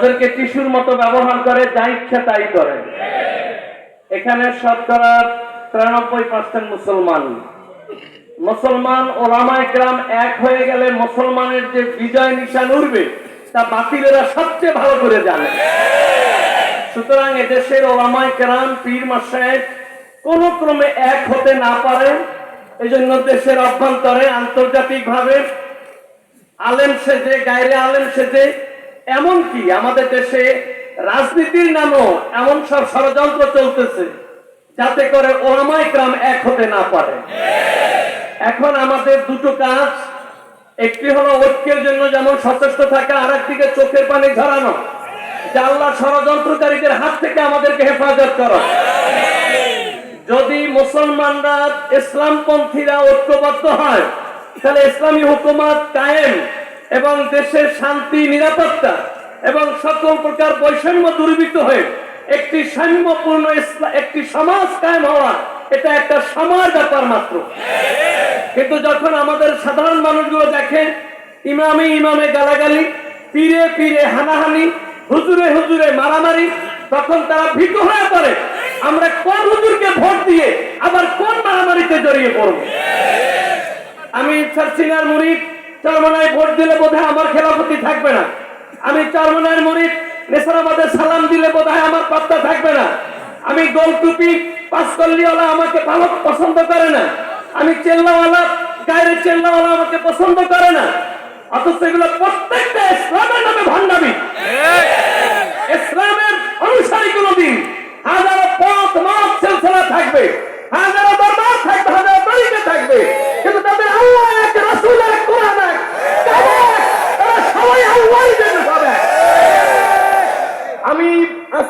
তাদেরকে টিস্যুর মতো ব্যবহার করে, যা ইচ্ছা তাই করে। এখানে শতকরা তিরানব্বই পার্সেন্ট মুসলমান। মুসলমান ওলামায় গ্রাম এক হয়ে গেলে মুসলমানের যে বিজয় নিশান উঠবে তা বাতিলেরা সবচেয়ে ভালো করে জানে। সুতরাং এদেশের ওলামায় গ্রাম পীর মাসায় কোন ক্রমে এক হতে না পারে। এই জন্য দেশের অভ্যন্তরে আন্তর্জাতিক ভাবে আলেম সেজে, গায়রে আলেম সেজে এমনকি আমাদের দেশে রাজনীতির নামও এমন সব ষড়যন্ত্র চলতেছে যাতে করে ওলামাই গ্রাম এক হতে না পারে। এখন আমাদের দুটো কাজ, একটি হলো ঐক্যের জন্য যেমন সচেষ্ট থাকা আর একদিকে চোখের পানি ঝরানো যে আল্লাহ ষড়যন্ত্রকারীদের হাত থেকে আমাদেরকে হেফাজত করো। যদি মুসলমানরা ইসলামপন্থীরা ঐক্যবদ্ধ হয়, তাহলে ইসলামী হুকুমত কায়েম। এবং দেশের শান্তি, নিরাপত্তা এবং সকল প্রকার বৈষম্য দূরীভূত হয়ে একটি সাম্যপূর্ণ একটি সমাজ কায়েম হওয়া, এটা একটা সময়ের ব্যাপার মাত্র। কিন্তু যখন আমাদের সাধারণ মানুষগুলো দেখে, ইমামে ইমামে গালাগালি, পীরে পীরে হানাহানি, হুজুরে হুজুরে মারামারি, তখন তারা ভীত হয়ে পড়ে। আমরা কোন হুজুরকে ভোট দিয়ে আবার কোন মারামারিতে জড়িয়ে পড়ব? আমি সার্সিনার মুরিদ চরমনায় ভোট দিলে বোধহয় আমার খেলাফতি থাকবে না। আমি চরমনায় মুরিদ নেসারাবাদে সালাম দিলে বোধহয় আমার পাত্তা থাকবে না। আমি গোল টুপি পাঁচকল্লিওয়ালা আমাকে ভালো পছন্দ করে না। আমি চেল্লাওয়ালা গায়ের চেল্লাওয়ালা আমাকে পছন্দ করে না। অথচ এগুলো প্রত্যেকটা ইসলামের নামে ভণ্ডামি। ইসলামের অনুসারী কোনদিন হাজারো পথ মত সিলসিলা থাকবে হাজারো দরবার থাকবে হাজারো তরিকা থাকবে কিন্তু তাদের আল্লাহ এক রাসূল এক কোরআন এক তারা তারা সবাই আল্লাহর জন্য হবে আমি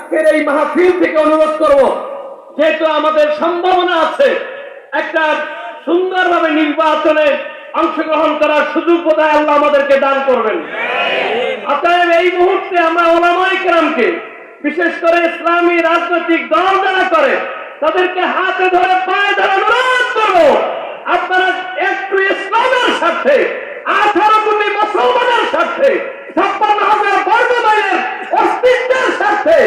আজকের এই মাহফিল থেকে অনুরোধ করব, যেহেতু আমাদের সম্ভাবনা আছে একটা সুন্দরভাবে নির্বাচনে অংশগ্রহণ করার সুযোগ বোধহয় আল্লাহ আমাদেরকে দান করবেন। অতএব এই মুহূর্তে আমরা ওলামাই কেরামকে, বিশেষ করে ইসলামী রাজনৈতিক দল যারা করে, তাদেরকে হাতে ধরে পায়ে ধরে অনুরোধ করব, আপনারা একটু ইসলামের স্বার্থে, আঠারো কোটি মুসলমানের স্বার্থে, ছাপ্পান্ন হাজার বর্গ মাইলের অস্তিত্বের স্বার্থে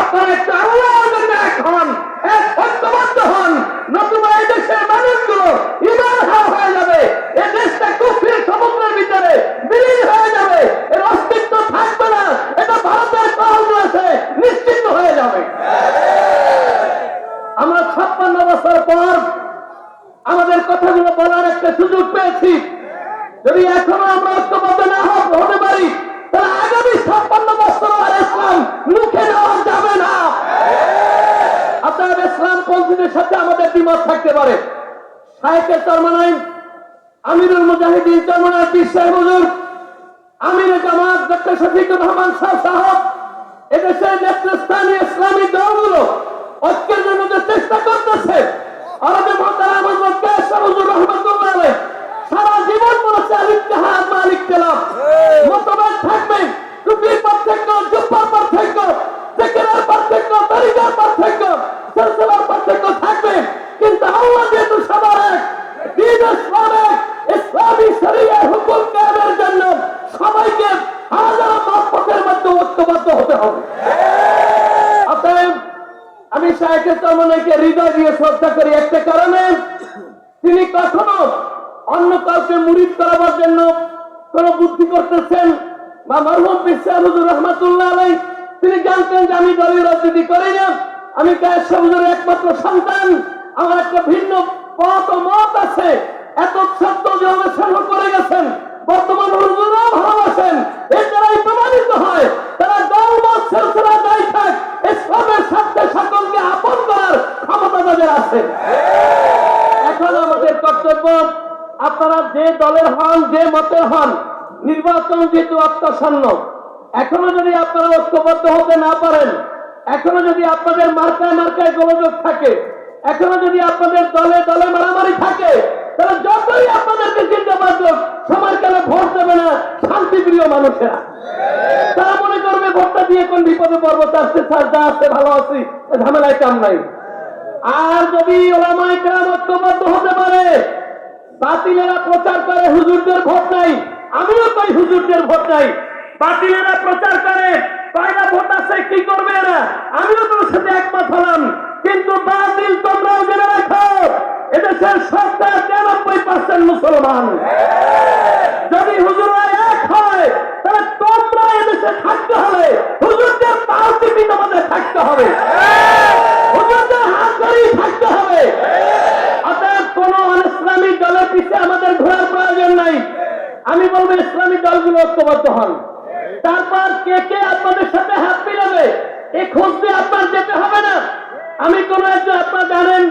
আপনারা একটু আল্লাহর জন্য এক হন, এক ঐক্যবদ্ধ হন। নতুবা এই দেশের মানুষগুলো ইমান হার হয়ে যাবে এই দেশটা কুফরির সমুদ্রের ভিতরে বিলীন হয়ে যাবে, এর অস্তিত্ব থাকবে না, এটা ভারতের কল রয়েছে নিশ্চিন্ত হয়ে যাবে। আমরা ছাপ্পান্ন বছর পর আমাদের কথাগুলো বলার একটা সুযোগ পেয়েছি। যদি এখনও আমরা ঐক্যবদ্ধ না হতে পারি, তাহলে আগামী ছাপ্পান্ন বছর আর ইসলাম মুখে নেওয়া আপনার ইসলাম পন্থীদের সাথে আমাদের বিমত থাকতে পারে। সাহেবের চরমানাই, আমিরুল মুজাহিদিন চরমানায় পীর সাহেব হুজুর আমির জামাত ডক্টর শফিকুর রহমান সাহ এদেশের নেতৃস্থানীয় ইসলামী দলগুলো ঐক্যের জন্য যে চেষ্টা করতেছে আরবে মহতারা মোহাম্মদ কায়েসার হুজুর রহমাতুল্লাহ আলাইহ সারা জীবন বলেছে আলিত্তেহাদ মালিক কেলাম মতভেদ থাকবে টুপির পার্থক্য জুব্বার পার্থক্য জেকেরার পার্থক্য তরিকার পার্থক্য সিলসিলার পার্থক্য থাকবে কিন্তু আল্লাহ যেহেতু সবার এক দিন ইসলাম এক ইসলামী শরীয়তের হুকুম কায়েমের জন্য সবাইকে হাজার পথের মধ্যে ঐক্যবদ্ধ হতে হবে অতএব হৃদয় দিয়ে শ্রদ্ধা করি। একটা কারণে তিনি কখনো অন্য কাউকে মুরিদ করাবার জন্য কোন বুদ্ধি করতেছেন বা মরহুম রহমাতুল্লাহ আলাই তিনি জানতেন যে আমি দলীয় রাজনীতি করি না। আমি কায়ের একমাত্র সন্তান। আমার একটা ভিন্ন পথ মত আছে। এত সত্য যে করে গেছেন। বর্তমান হুজুরও ভালোবাসেন। এর প্রমাণিত হয়, তারা দল সিলসিলা যাই থাক ইসলামের স্বার্থে সকলকে আপন করার তাদের আছে। এখন আমাদের কর্তব্য, আপনারা যে দলের হন, যে মতের হন, নির্বাচন যেহেতু অত্যাসন্ন এখনও যদি আপনারা ঐক্যবদ্ধ হতে না পারেন, এখনও যদি আপনাদের মার্কায় মার্কায় গোলযোগ থাকে, এখনও যদি আপনাদের দলে দলে মারামারি থাকে, তাহলে যতই আপনাদেরকে চিন্তা পারত সময়কালে ভোট দেবে না শান্তিপ্রিয় মানুষেরা? তারা মনে করবে, ভোটটা দিয়ে কোন বিপদে পর্বত চেয়ে ছাড় যা আছে ভালো আছি ঝামেলায় কাম নাই। আর যদি ওলামাই কেরাম ঐক্যবদ্ধ হতে পারে বাতিলেরা প্রচার করে হুজুরদের ভোট নাই আমিও কই হুজুরদের ভোট নাই বাতিলেরা প্রচার করে কয় না আমিও তোর সাথে একমত হলাম। কিন্তু বাতিল তোমরাও জেনে রাখো এদেশের সরকার তিরানব্বই পার্সেন্ট মুসলমান। যদি হুজুরা এক হয় তাহলে তোমরা এদেশে থাকতে হবে হুজুরদের পাও টিপি তোমাদের থাকতে হবে হুজুরদের হাত ধরেই থাকতে হবে অতএব কোন ইসলামী দলের পিছিয়ে আমাদের ঘোরার প্রয়োজন নাই আমি বলব ইসলামী দলগুলো ঐক্যবদ্ধ হন। তারপর কে কে আপনাদের সাথে হাত মিলাবে এই খোঁজ দিয়ে আপনার যেতে হবে না। আমি কোন একজন, আপনার জানেন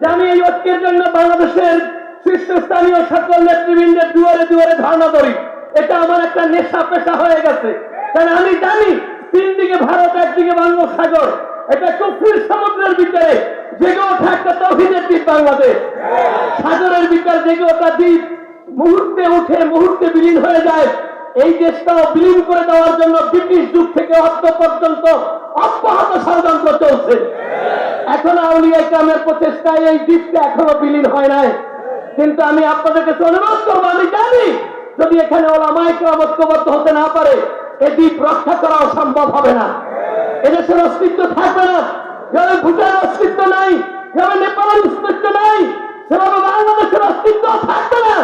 যে আমি এই ঐক্যের জন্য বাংলাদেশের শীর্ষস্থানীয় সকল নেতৃবৃন্দের দুয়ারে দুয়ারে ধারণা করি। এটা আমার একটা নেশা পেশা হয়ে গেছে। কারণ আমি জানি, তিন দিকে ভারত একদিকে বঙ্গোপসাগর। এটা কুফরির সমুদ্রের ভিতরে জেগে ওঠা একটা তৌহিদের দ্বীপ বাংলাদেশ। সাগরের ভিতরে জেগে ওঠা দ্বীপ মুহূর্তে উঠে মুহূর্তে বিলীন হয়ে যায়। এই দেশটাও বিলীন করে দেওয়ার জন্য ব্রিটিশ যুগ থেকে অর্থ পর্যন্ত অব্যাহত ষড়যন্ত্র চলছে। এখন আউলিয়া ইসলামের প্রচেষ্টায় এই দ্বীপটা এখনও বিলীন হয় নাই। কিন্তু আমি আপনাদের কাছে অনুরোধ করব, আমি জানি যদি এখানে ওলামায় কেরাম ঐক্যবদ্ধ হতে না পারে এই দ্বীপ রক্ষা করাও সম্ভব হবে না। এদেশের অস্তিত্ব থাকবে না। যেভাবে ভুটানের অস্তিত্ব নাই যেভাবে নেপালের অস্তিত্ব নাই, সেভাবে বাংলাদেশের অস্তিত্ব থাকবে না।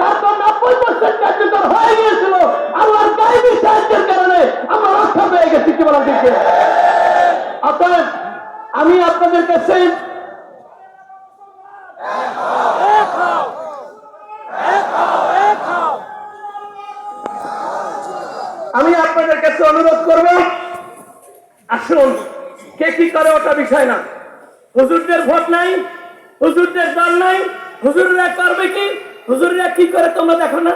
তারপর নব্বই পার্সেন্ট কার্যকর হয়ে গিয়েছিল। আল্লাহর গাইবী সাহায্যের কারণে আমরা রক্ষা পেয়ে গেছি, কি বলা দিকে অতএব আমি আপনাদের কাছে আমি আপনাদের কাছে অনুরোধ করব, আসুন, কে কি করে ওটা বিষয় না। হুজুরদের ভোট নাই, হুজুরদের দল নাই, হুজুররা করবে কি? হুজুররা কি করে তোমরা দেখো না?